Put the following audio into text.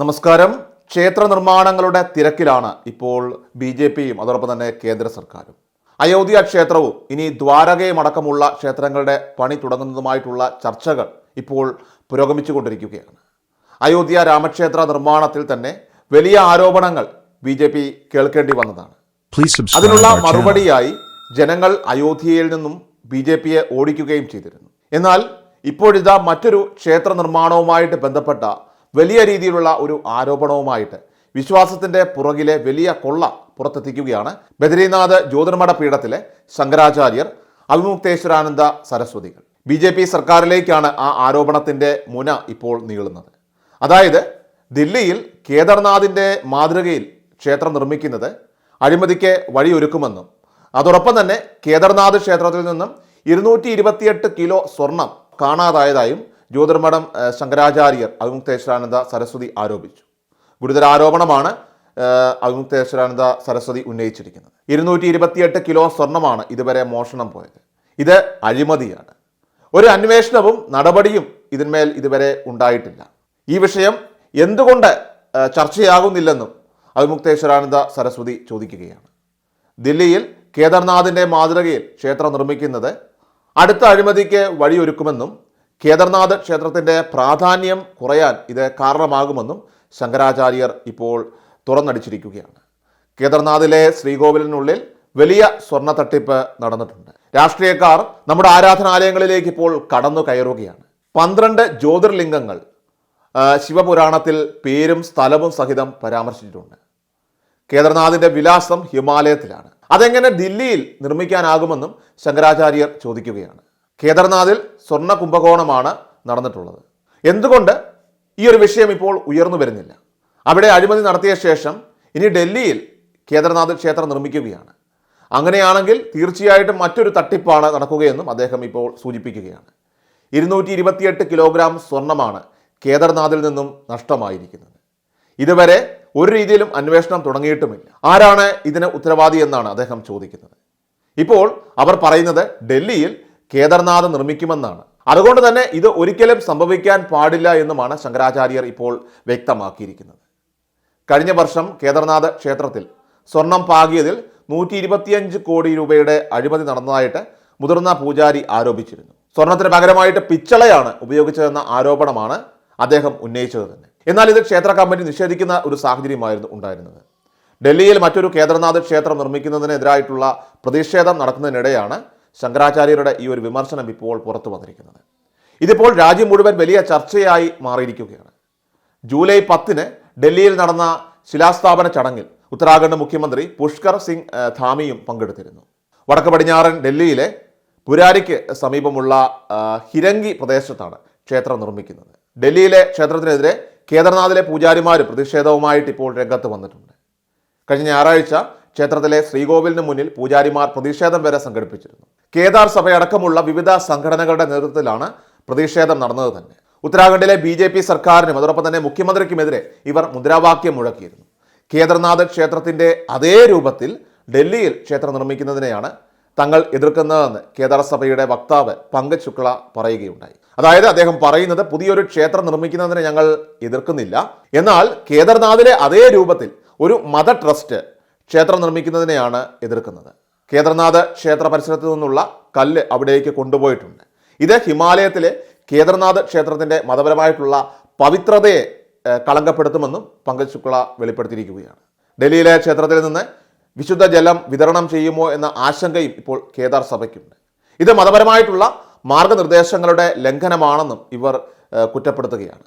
നമസ്കാരം. ക്ഷേത്ര നിർമ്മാണങ്ങളുടെ തിരക്കിലാണ് ഇപ്പോൾ ബി ജെ പിയും അതോടൊപ്പം തന്നെ കേന്ദ്ര സർക്കാരും. അയോധ്യ ക്ഷേത്രവും ഇനി ദ്വാരകയും അടക്കമുള്ള ക്ഷേത്രങ്ങളുടെ പണി തുടങ്ങുന്നതുമായിട്ടുള്ള ചർച്ചകൾ ഇപ്പോൾ പുരോഗമിച്ചുകൊണ്ടിരിക്കുകയാണ്. അയോധ്യ രാമക്ഷേത്ര നിർമ്മാണത്തിൽ തന്നെ വലിയ ആരോപണങ്ങൾ ബി ജെ പി കേൾക്കേണ്ടി വന്നതാണ്. അതിനുള്ള മറുപടിയായി ജനങ്ങൾ അയോധ്യയിൽ നിന്നും ബി ജെ പിയെ ഓടിക്കുകയും ചെയ്തിരുന്നു. എന്നാൽ ഇപ്പോഴിതാ മറ്റൊരു ക്ഷേത്ര നിർമ്മാണവുമായിട്ട് ബന്ധപ്പെട്ട വലിയ രീതിയിലുള്ള ഒരു ആരോപണവുമായിട്ട് വിശ്വാസത്തിന്റെ പുറകിലെ വലിയ കൊള്ള പുറത്തെത്തിക്കുകയാണ് ബദരീനാഥ് ജ്യോതിർമഠ പീഠത്തിലെ ശങ്കരാചാര്യർ അവിമുക്തേശ്വരാനന്ദ സരസ്വതികൾ. ബി ജെ പി സർക്കാരിലേക്കാണ് ആ ആരോപണത്തിന്റെ മുന ഇപ്പോൾ നീളുന്നത്. അതായത് ദില്ലിയിൽ കേദാർനാഥിന്റെ മാതൃകയിൽ ക്ഷേത്രം നിർമ്മിക്കുന്നത് അഴിമതിക്ക് വഴിയൊരുക്കുമെന്നും അതോടൊപ്പം തന്നെ കേദാർനാഥ് ക്ഷേത്രത്തിൽ നിന്നും ഇരുന്നൂറ്റി കിലോ സ്വർണം കാണാതായതായും ജ്യോതിർമഠം ശങ്കരാചാര്യർ അവിമുക്തേശ്വരാനന്ദ സരസ്വതി ആരോപിച്ചു. ഗുരുതര ആരോപണമാണ് അവിമുക്തേശ്വരാനന്ദ സരസ്വതി ഉന്നയിച്ചിരിക്കുന്നത്. ഇരുന്നൂറ്റി ഇരുപത്തിയെട്ട് കിലോ സ്വർണമാണ് ഇതുവരെ മോഷണം പോയത്. ഇത് അഴിമതിയാണ്. ഒരു അന്വേഷണവും നടപടിയും ഇതിന്മേൽ ഇതുവരെ ഉണ്ടായിട്ടില്ല. ഈ വിഷയം എന്തുകൊണ്ട് ചർച്ചയാകുന്നില്ലെന്നും അവിമുക്തേശ്വരാനന്ദ സരസ്വതി ചോദിക്കുകയാണ്. ദില്ലിയിൽ കേദാർനാഥിന്റെ മാതൃകയിൽ ക്ഷേത്രം നിർമ്മിക്കുന്നത് അടുത്ത അഴിമതിക്ക് വഴിയൊരുക്കുമെന്നും കേദർനാഥ് ക്ഷേത്രത്തിന്റെ പ്രാധാന്യം കുറയാൻ ഇത് കാരണമാകുമെന്നും ശങ്കരാചാര്യർ ഇപ്പോൾ തുറന്നടിച്ചിരിക്കുകയാണ്. കേദർനാഥിലെ ശ്രീകോവിലിനുള്ളിൽ വലിയ സ്വർണ തട്ടിപ്പ് നടന്നിട്ടുണ്ട്. രാഷ്ട്രീയക്കാർ നമ്മുടെ ആരാധനാലയങ്ങളിലേക്ക് ഇപ്പോൾ കടന്നു കയറുകയാണ്. പന്ത്രണ്ട് ജ്യോതിർലിംഗങ്ങൾ ശിവപുരാണത്തിൽ പേരും സ്ഥലവും സഹിതം പരാമർശിച്ചിട്ടുണ്ട്. കേദർനാഥിന്റെ വിലാസം ഹിമാലയത്തിലാണ്. അതെങ്ങനെ ദില്ലിയിൽ നിർമ്മിക്കാനാകുമെന്നും ശങ്കരാചാര്യർ ചോദിക്കുകയാണ്. കേദർനാഥിൽ സ്വർണ കുംഭകോണമാണ് നടന്നിട്ടുള്ളത്. എന്തുകൊണ്ട് ഈ ഒരു വിഷയം ഇപ്പോൾ ഉയർന്നു വരുന്നില്ല? അവിടെ അഴിമതി നടത്തിയ ശേഷം ഇനി ഡൽഹിയിൽ കേദർനാഥ് ക്ഷേത്രം നിർമ്മിക്കുകയാണ്. അങ്ങനെയാണെങ്കിൽ തീർച്ചയായിട്ടും മറ്റൊരു തട്ടിപ്പാണ് നടക്കുകയെന്നും അദ്ദേഹം ഇപ്പോൾ സൂചിപ്പിക്കുകയാണ്. ഇരുന്നൂറ്റി ഇരുപത്തിയെട്ട് കിലോഗ്രാം സ്വർണമാണ് കേദർനാഥിൽ നിന്നും നഷ്ടമായിരിക്കുന്നത്. ഇതുവരെ ഒരു രീതിയിലും അന്വേഷണം തുടങ്ങിയിട്ടുമില്ല. ആരാണ് ഇതിന് ഉത്തരവാദി എന്നാണ് അദ്ദേഹം ചോദിക്കുന്നത്. ഇപ്പോൾ അവർ പറയുന്നത് ഡൽഹിയിൽ കേദർനാഥ് നിർമ്മിക്കുമെന്നാണ്. അതുകൊണ്ട് തന്നെ ഇത് ഒരിക്കലും സംഭവിക്കാൻ പാടില്ല എന്നുമാണ് ശങ്കരാചാര്യർ ഇപ്പോൾ വ്യക്തമാക്കിയിരിക്കുന്നത്. കഴിഞ്ഞ വർഷം കേദർനാഥ് ക്ഷേത്രത്തിൽ സ്വർണം പാകിയതിൽ നൂറ്റി ഇരുപത്തിയഞ്ച് കോടി രൂപയുടെ അഴിമതി നടന്നതായിട്ട് മുതിർന്ന പൂജാരി ആരോപിച്ചിരുന്നു. സ്വർണത്തിന് പകരമായിട്ട് പിച്ചളയാണ് ഉപയോഗിച്ചതെന്ന ആരോപണമാണ് അദ്ദേഹം ഉന്നയിച്ചത് തന്നെ. എന്നാൽ ഇത് ക്ഷേത്ര കമ്മിറ്റി നിഷേധിക്കുന്ന ഒരു സാഹചര്യമായിരുന്നു ഉണ്ടായിരുന്നത്. ഡൽഹിയിൽ മറ്റൊരു കേദർനാഥ് ക്ഷേത്രം നിർമ്മിക്കുന്നതിനെതിരായിട്ടുള്ള പ്രതിഷേധം നടക്കുന്നതിനിടെയാണ് ശങ്കരാചാര്യരുടെ ഈ ഒരു വിമർശനം ഇപ്പോൾ പുറത്തു വന്നിരിക്കുന്നത്. ഇതിപ്പോൾ രാജ്യം മുഴുവൻ വലിയ ചർച്ചയായി മാറിയിരിക്കുകയാണ്. ജൂലൈ പത്തിന് ഡൽഹിയിൽ നടന്ന ശിലാസ്ഥാപന ചടങ്ങിൽ ഉത്തരാഖണ്ഡ് മുഖ്യമന്ത്രി പുഷ്കർ സിംഗ് ധാമിയും പങ്കെടുത്തിരുന്നു. വടക്ക് പടിഞ്ഞാറൻ ഡൽഹിയിലെ പുരാരിക്ക് സമീപമുള്ള ഹിരങ്കി പ്രദേശത്താണ് ക്ഷേത്രം നിർമ്മിക്കുന്നത്. ഡൽഹിയിലെ ക്ഷേത്രത്തിനെതിരെ കേദർനാഥിലെ പൂജാരിമാരും പ്രതിഷേധവുമായിട്ട് ഇപ്പോൾ രംഗത്ത് വന്നിട്ടുണ്ട്. കഴിഞ്ഞ ഞായറാഴ്ച ക്ഷേത്രത്തിലെ ശ്രീകോവിലിന് മുന്നിൽ പൂജാരിമാർ പ്രതിഷേധം വരെ സംഘടിപ്പിച്ചിരുന്നു. കേദാർ സഭയടക്കമുള്ള വിവിധ സംഘടനകളുടെ നേതൃത്വത്തിലാണ് പ്രതിഷേധം നടന്നത് തന്നെ. ഉത്തരാഖണ്ഡിലെ ബി ജെ പി സർക്കാരിനും അതോടൊപ്പം തന്നെ മുഖ്യമന്ത്രിക്കുമെതിരെ ഇവർ മുദ്രാവാക്യം മുഴക്കിയിരുന്നു. കേദർനാഥ് ക്ഷേത്രത്തിന്റെ അതേ രൂപത്തിൽ ഡൽഹിയിൽ ക്ഷേത്രം നിർമ്മിക്കുന്നതിനെയാണ് തങ്ങൾ എതിർക്കുന്നതെന്ന് കേദാർ സഭയുടെ വക്താവ് പങ്കജ് ശുക്ല പറയുകയുണ്ടായി. അതായത് അദ്ദേഹം പറയുന്നത് പുതിയൊരു ക്ഷേത്രം നിർമ്മിക്കുന്നതിനെ ഞങ്ങൾ എതിർക്കുന്നില്ല. എന്നാൽ കേദർനാഥിലെ അതേ രൂപത്തിൽ ഒരു മത ട്രസ്റ്റ് ക്ഷേത്രം നിർമ്മിക്കുന്നതിനെയാണ് എതിർക്കുന്നത്. കേദർനാഥ് ക്ഷേത്ര പരിസരത്ത് നിന്നുള്ള കല്ല് അവിടേക്ക് കൊണ്ടുപോയിട്ടുണ്ട്. ഇത് ഹിമാലയത്തിലെ കേദർനാഥ് ക്ഷേത്രത്തിന്റെ മതപരമായിട്ടുള്ള പവിത്രതയെ കളങ്കപ്പെടുത്തുമെന്നും പങ്കജ് ശുക്ല വെളിപ്പെടുത്തിയിരിക്കുകയാണ്. ഡൽഹിയിലെ ക്ഷേത്രത്തിൽ നിന്ന് വിശുദ്ധ ജലം വിതരണം ചെയ്യുമോ എന്ന ആശങ്കയും ഇപ്പോൾ കേദാർ സഭയ്ക്കുണ്ട്. ഇത് മതപരമായിട്ടുള്ള മാർഗനിർദ്ദേശങ്ങളുടെ ലംഘനമാണെന്നും ഇവർ കുറ്റപ്പെടുത്തുകയാണ്.